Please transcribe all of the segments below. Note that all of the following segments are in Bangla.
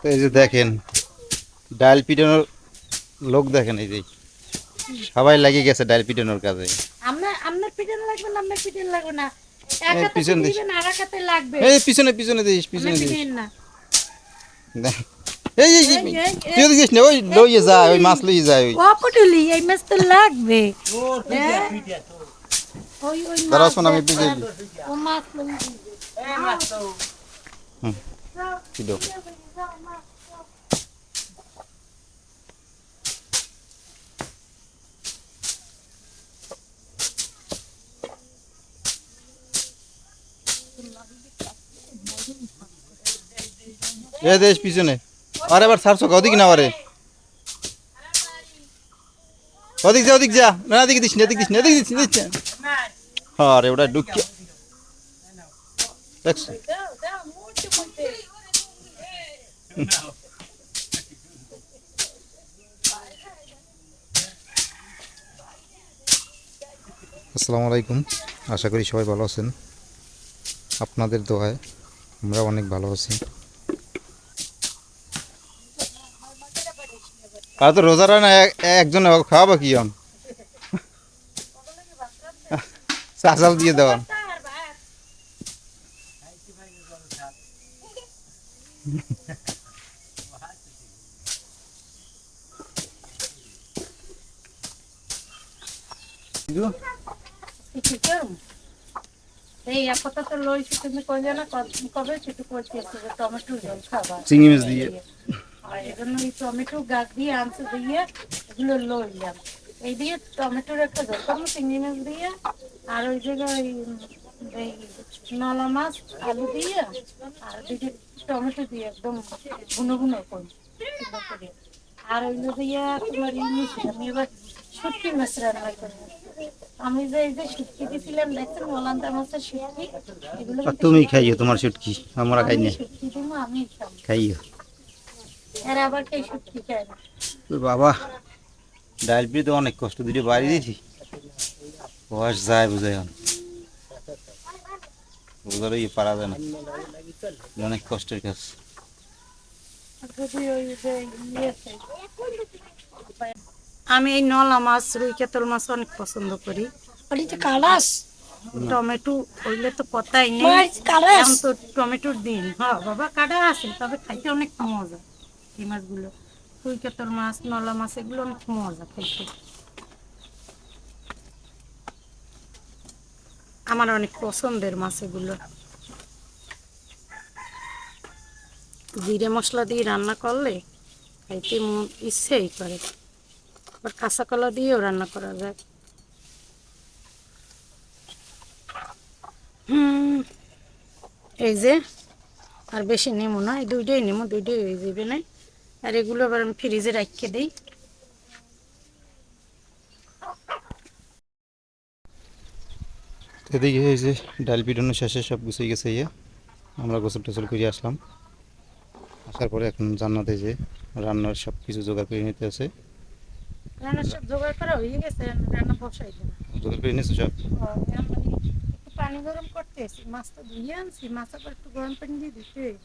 তো এই যে দেখেন ডায়াল পিটানোর লোক দেখেন এই যে। সবাই লাগিয়ে গেছে ডায়াল পিটানোর কাজে। আপনার আপনার পিছন লাগবে না আপনার পিছন লাগবে না। এক পিছন দিস। দিবেন আর এক লাগবে। এই পিছনে পিছনে দিস পিছনে দিস। না। এই এই এই, এই, এই, তুই ওদিকে না ওই লইয়ে যায় ওই মাছ লইয়ে যায় ওই। ও পটুলি এই মাছ তো লাগবে। হ্যাঁ? ওই ওই দাঁড়াও শোন আমি পিছিয়ে দিই। ও মাছ লইয়ে দিবে। হুম। কি দাও এ দেশ পিছনে। আরে এবার ছাড়ছো ওদিক না আরে। ওদিক যা ওদিক যা। না এদিকে দিস না, এদিকে দিস না, এদিকে দিস না দিস না। আরে, ওটা ঢুকিয়ে। দেখছ দাও, দাও, মুড়তে মুড়তে। আসসালামু আলাইকুম। আশা করি সবাই ভালো আছেন। আপনাদের দোয়ায় আমরা অনেক ভালো আছি। আর তো রোজারা না এক- একজন খাওয়াবো কি হন চাচাল দিয়ে দেওয়ান। তার ভাত। কিছু কেউ? এই আপাতত লইছি তুমি কইলে না ক- কবে ছুটু করতে এসেছে টমেটো জল খাবার চিংড়ি মাছ দিয়ে। আর এজন্য এই টমেটো গাছ দিয়ে আনছে দিয়ে এগুলো লইলাম। এই দিয়ে টমেটোর একটা করব চিংড়ি মাছ দিয়ে। আর ওই জায়গায় এই নলা মাছ আলু দিয়ে আর দিকে টমেটো দিয়ে একদম গুনো গুনো করি। আর ওইগুলো দিয়ে তোমার ই আমি এবার শুটকি মাছ রান্না করি আমি যে এই যে শুটকি দিয়েছিলাম দেখছেন মলান্তা মাছের শুটকি এগুলো তুমি খাইও তোমার সুটকি। আমরা খাই না। শুটকি আমি খাইও। আর আবার কে শুটকি খায় বাবা ডাইল পিড়ে তো অনেক কষ্ট দুটো বাড়ি দিয়েছি। বয়স যায় বুঝাই রোজার ইয়ে পারা যায় না? অনেক কষ্টের কাজ। যদি ওই যে আমি এই নলা মাছ রুই কেতল মাছ অনেক পছন্দ করি। কালাস? টমেটো হইলে তো কথাই নেই। তো টমেটোর দিন। হ্যাঁ বাবা কাটা আছে তবে খাইতে অনেক মজা। এই মাছগুলো রুই কেতল মাছ নলা মাছ এগুলো অনেক মজা খাইতে আমার অনেক পছন্দের মাছ এগুলো। জিরে মশলা দিয়ে রান্না করলে খাইতে মন ইচ্ছেই করে। আবার কাঁচা কলা দিয়েও রান্না করা যায়। এই যে, আর বেশি নেব না, এই দুইটাই নেব দুইটাই হয়ে যাবে না। আর এগুলো আবার আমি ফ্রিজে রাখিয়ে দিই। এদিকে এই যে ডাল পিটানো শেষে সব গুছিয়ে গেছে ইয়ে আমরা গোসল টোসল করে আসলাম। আসার পরে এখন জান্নাতে যে রান্নার সব কিছু জোগাড় করে নিতে আছে। রান্না সব জোগাড় করা হয়ে গেছে রান্না বসাই দেবো। জোগাড় করে সব? পানি গরম করতেছি মাছ তো ধুয়ে আনছি মাছ আবার একটু গরম পানি দিয়ে দিতে হইবে।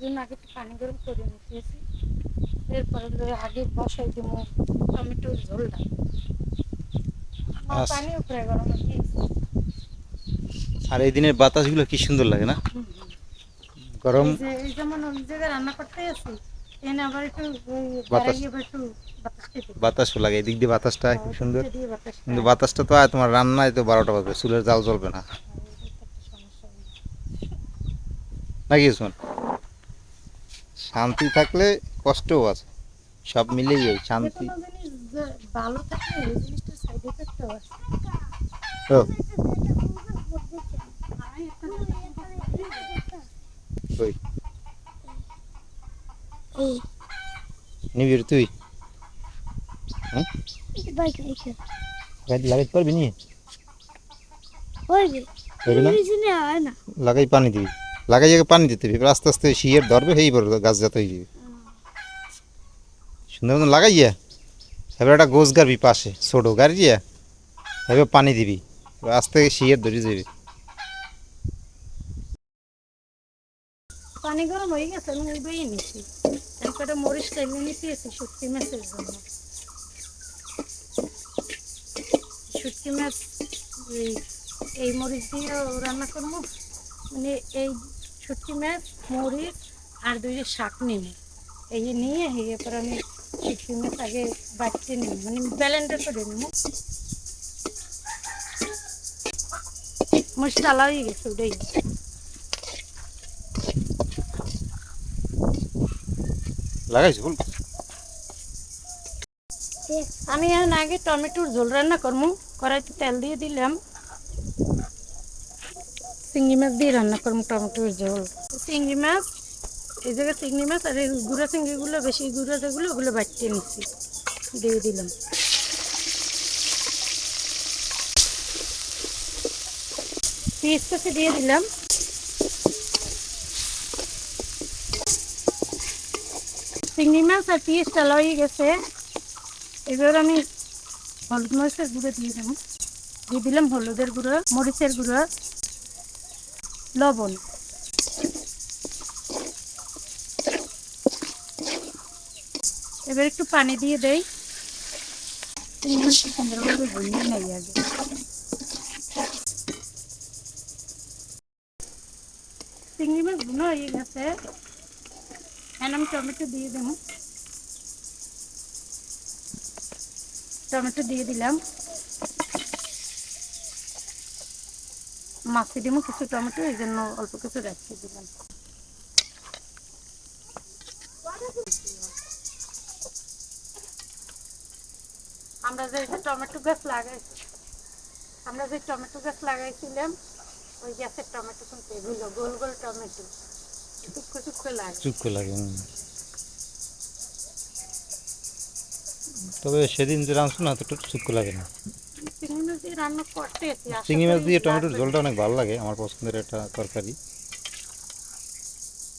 জন্য আগে একটু পানি গরম করে নিতেছি। এরপরে আগে বসাই দেবো টমেটোর ঝোলটা। আচ্ছা। পানি উপরে গরম আর এই দিনের বাতাসগুলো কি সুন্দর লাগে না? গরম এই যেমন ওই জায়গায় রান্না করতে আছি আবার একটু বাতাস। একটু। বাতাসও লাগে এদিক দিয়ে বাতাসটা খুব সুন্দর। কিন্তু বাতাসটা তো তোমার রান্নায় তো বারোটা বাজবে চুলের জাল জ্বলবে না। নাকি শোন শান্তি থাকলে কষ্টও আছে সব মিলেই এই শান্তি। ভালো থাকলে ওই জিনিসটা সাইড এফেক্টও আছে। ওই। নিবি তুই। হ্যাঁ? পারবি নি? লাগাই পানি দিবি। লাগাই পানি দিতে হবে। আস্তে আস্তে শিয়ের ধরবে, সেই গাছ যাতে হয়ে যাবে। সুন্দর মতন লাগাইয়া, এবার একটা গোছ গাড়বি পাশে, ছোটো গাড়িয়া এবার পানি দিবি। আস্তে শিয়ের ধরে যাবে পানি গরম হয়ে গেছে, আমি ওইটাই নিছি আমি কটা মরিচ নিতে এসে শুটকি মাছের জন্য। শুটকি মাছ, এই মরিচ দিয়ে রান্না করব। মানে এই শুটকি মাছ, মরিচ আর দুইটা শাক নিব। এই নিয়ে এরপর আমি শুটকি মাছ আগে বাড়তে নিব মানে ব্যালেন্ডার করে নেব। ডালা হয়ে গেছে, ওটাই। লাগাইছি আমি এখন আগে টমেটোর ঝোল রান্না করব কড়াইতে তেল দিয়ে দিলাম। চিংড়ি মাছ দিয়ে রান্না করব টমেটোর ঝোল। চিংড়ি মাছ এই জায়গায় চিংড়ি মাছ আর এই গুঁড়া চিংড়িগুলো বেশি গুঁড়া যেগুলো ওগুলো বাটিয়ে নিচ্ছি দিয়ে দিলাম। পেঁয়াজ কষে দিয়ে দিলাম। চিংড়ি মাছ আর পেঁয়াজটা লয়ে গেছে এবার আমি হলুদ মরিচের গুঁড়ো দিয়ে দেবো দিয়ে দিলাম হলুদের গুঁড়ো মরিচের গুঁড়ো লবণ এবার একটু পানি দিয়ে দেই সুন্দরভাবে ভুনিয়ে নেই আগে চিংড়ি মাছ ভুনো হয়ে গেছে এখন আমি টমেটো দিয়ে দেবো টমেটো দিয়ে দিলাম মাছে দিব কিছু টমেটো এই জন্য অল্প কিছু রাখিয়ে দিলাম। আমরা যে টমেটো গাছ লাগাইছি, আমরা যে টমেটো গাছ লাগাইছিলাম, ওই গাছের টমেটো কিন্তু এগুলো গোল গোল টমেটো। চুপকে লাগে তবে সেদিন যে রাঁধছো না, তো লাগে না। চিংড়ি মাছ দিয়ে টমেটোর। ঝোলটা অনেক ভালো লাগে, আমার পছন্দের একটা তরকারি।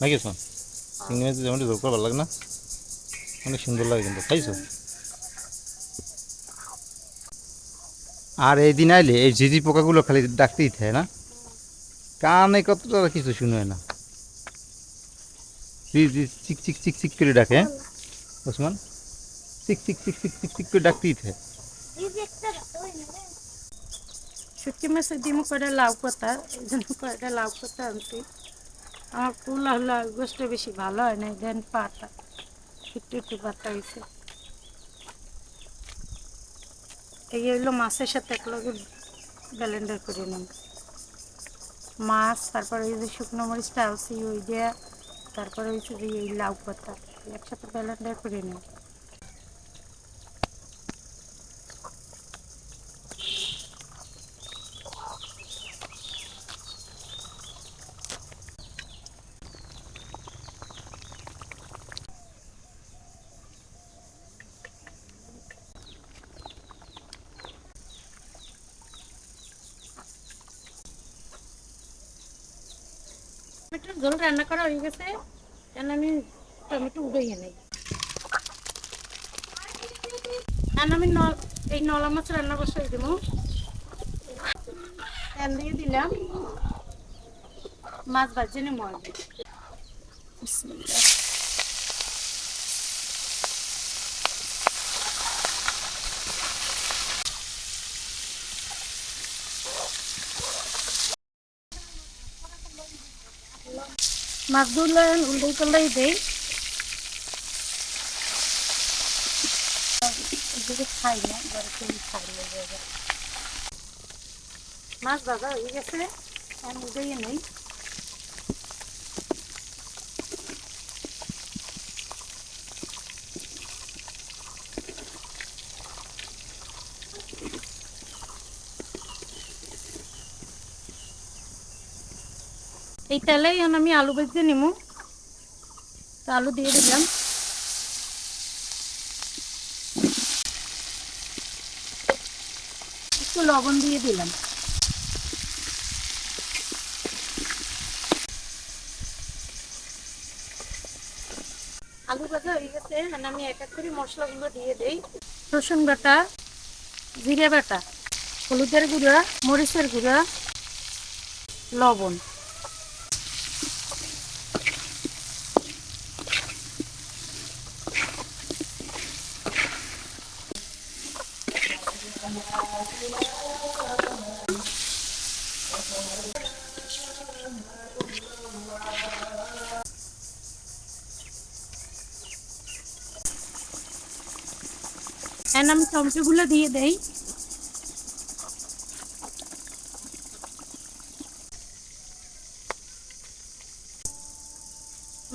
নাকি শোন? চিংড়ি মাছ দিয়ে টমেটো ঝোল ভালো লাগে না? অনেক সুন্দর লাগে কিন্তু, খাইছো? আর এই দিন আইলে এই ঝিঝি পোকাগুলো খালি ডাকতেই থাকে না? কানে কতটা কিছু শুনে না। জি- জি, চিক চিক চিক চিক করে ডাকে হ্যাঁ? ওসমান? চিক চিক চিক চিক চিক চিক করে ডাকতেই থাকে। শুটকি মাছের ডিম লাউ পাতা কয়টা লাউ পাতা আমার গোষ্ঠটা বেশি ভালো হয় না দেন পাতা একটু একটু পাতা হয়েছে। এই হইল মাছের সাথে একলগে ব্যালেন্ডার করে নিন মাছ তারপরে ওই যে শুকনো মরিচটা আছে ওই দেয়া তারপরে হয়েছে যে এই লাউ পাতা একসাথে ব্যালেন্ডার করে নিন টমেটোর ঝোল রান্না করা হয়ে গেছে। কেন আমি টমেটো উড়াইয়ে নেই এখন আমি এই নলা মাছ রান্না বসাই দেবো। তেল দিয়ে দিলাম। মাছ ভাজে নেব আগে বিসমিল্লাহ। মাছগুলো উল্টাই পাল্টাই দেই খাই না খাই। মাছ দাদা হয়ে গেছে আমি উল্টাইয়ে নেই এই এখন আমি আলু ভেজে নিব আলু দিয়ে দিলাম। একটু লবণ দিয়ে দিলাম। আলু ভাজা হয়ে গেছে আমি এক এক করে মশলাগুলো দিয়ে দেই। রসুন বাটা, জিরে বাটা, হলুদের গুঁড়া, মরিচের গুঁড়া, লবণ। এখন আমি গুলো দিয়ে দেই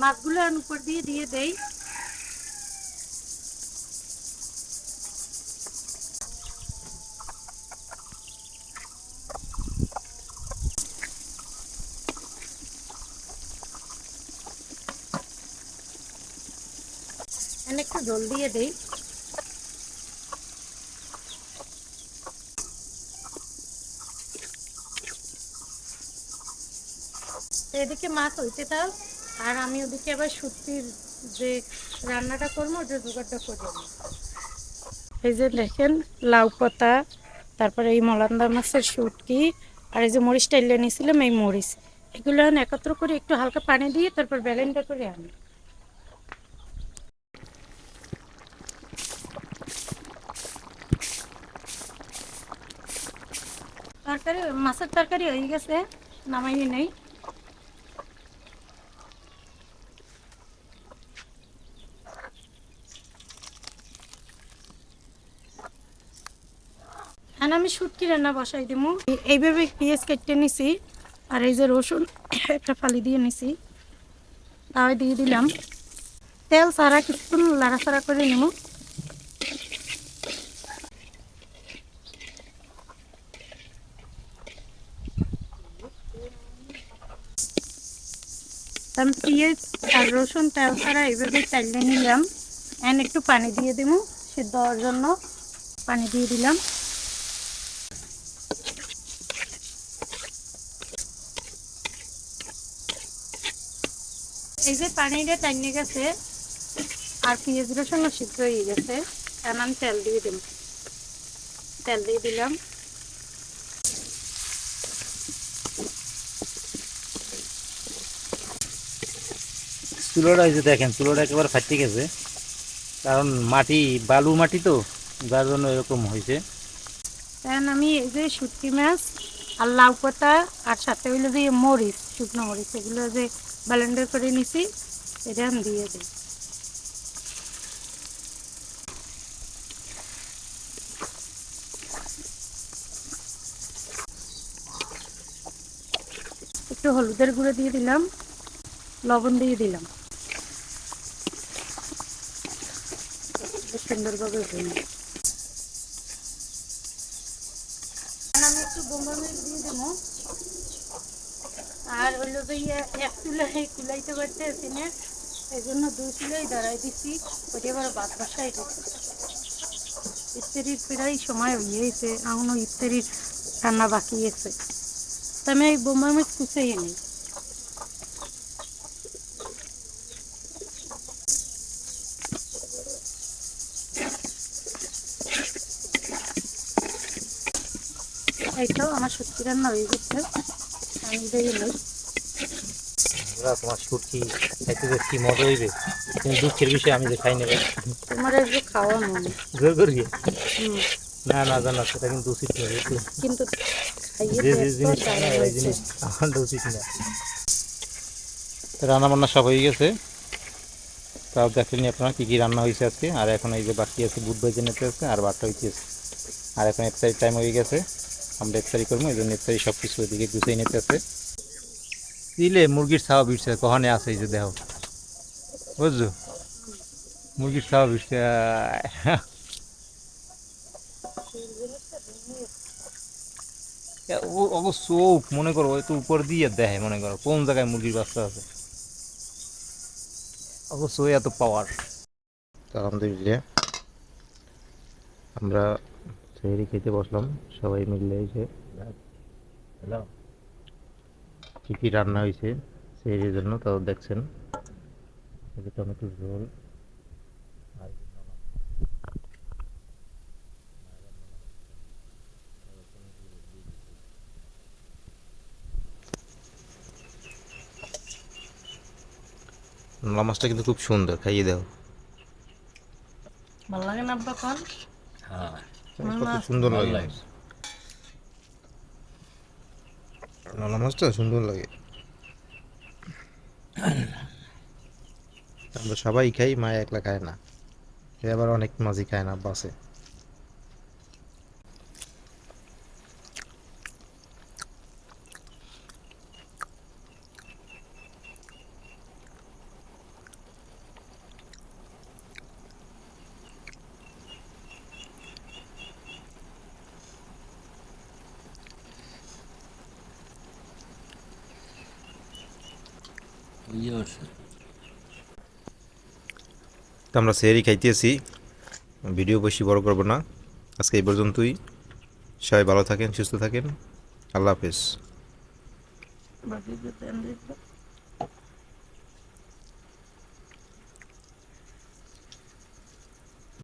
মাছগুলো উপর দিয়ে দিয়ে দেয় জল দিয়ে দেই। এদিকে মাছ হইতে থাক, আর আমি ওদিকে আবার সত্যির যে রান্নাটা করব, ওটা জোগাড়টা করে। এই যে দেখেন, লাউ পাতা, তারপরে এই মলান্দা মাছের শুটকি আর এই যে মরিচটা টাইলে নিয়েছিলাম, এই মরিচ। এগুলো একত্র করে একটু হালকা পানি দিয়ে তারপর ব্যালেন্ডটা করে আনি। তরকারি, মাছের তরকারি হয়ে গেছে নামাইনি নেই। এখন আমি শুটকি রান্না বসাই দিব এইভাবে পেঁয়াজ কেটে নিছি, আর এই যে রসুন, একটা ফালি দিয়ে নিছি। তাও দিয়ে দিলাম। তেল সারা কিছুক্ষণ লাড়াচাড়া করে নিব আমি পেঁয়াজ আর রসুন তেল ছাড়া এইভাবে চালিয়ে নিলাম। এখন একটু পানি দিয়ে দিব, সিদ্ধ হওয়ার জন্য পানি দিয়ে দিলাম। এই যে পানিটা টাইনে গেছে, আর পেঁয়াজ রসুন সিদ্ধ হয়ে গেছে এখন আমি তেল দিয়ে দিলাম। তেল দিয়ে দিলাম। চুলোটা যে দেখেন, চুলোটা একেবারে ফাটতে গেছে। কারণ মাটি, বালু মাটি তো, যার জন্য এরকম হয়েছে। এখন আমি এই যে শুটকি মাছ আর লাউ পাতা আর সাথে হইল যে মরিচ, শুকনো মরিচ, এগুলো যে ব্লেন্ডার করে নিছি, এটা আমি দিয়ে দিই একটু হলুদের গুঁড়ো দিয়ে দিলাম, লবণ দিয়ে দিলাম। সুন্দরভাবে আমি ইয়ে এই জন্য চুলাই দিচ্ছি। ইত্যাদির প্রায় সময় গেছে। এখনও ইত্যাদির রান্না বাকি আছে। তো আমি এই বোম্বা মরিচ কুচাইয়ে নিই। এই তো আমার সত্যি রান্না হয়ে গেছে আমি দেখে নিই ওরা তোমার সুটকি খাইতে যে কি মজা হইবে? কিন্তু দুঃখের বিষয় আমি যে খাই নেবে। তোমার একটু খাওয়া মনে। জোর করি না না জানা সেটা কিন্তু উচিত নয় কিন্তু যে যে জিনিস উচিত না রান্না বান্না সব হয়ে গেছে। তাও দেখলেনি আপনারা কি কি রান্না হয়েছে আজকে? আর এখন এই যে বাকি আছে বুধ ভেজে নিতে আছে আর বারটা হইতেছে। আর এখন ইফতারি টাইম হয়ে গেছে। আমরা ইফতারি করব এই জন্য ইফতারি সব কিছু ওইদিকে গুছিয়ে নিতে আছে। দিলে মুরগির ছাওয়া বিটছে কখনে আছে এই যে দেহ বুঝছ? মুরগির ছাওয়া অবশ্য চোখ মনে করো একটু উপর দিয়ে দেখে মনে করো কোন জায়গায় মুরগির বাচ্চা আছে। অবশ্য এত পাওয়ার আলহামদুলিল্লাহ আমরা সেহরি খেতে বসলাম। সবাই মিলে এসে হ্যালো কী কী রান্না হয়েছে সেহরির জন্য তাও দেখছেন। এই টমেটো ঝোল আর। নলা মাছটা কিন্তু খুব সুন্দর খাইয়ে দাও। ভালো লাগে না আব্বা কল আচ্ছা, আচ্ছা। সুন্দর লাগে। নলা মাছটা সুন্দর লাগে। আমরা সবাই খাই মা একলা খায় না। এ আবার অনেক মাঝি খায় না বাসে। তো আমরা সেরি খাইতেছি। ভিডিও বেশি বড় করব না। আজকে এই পর্যন্তই। সবাই ভালো থাকেন সুস্থ থাকেন। আল্লাহ হাফেজ।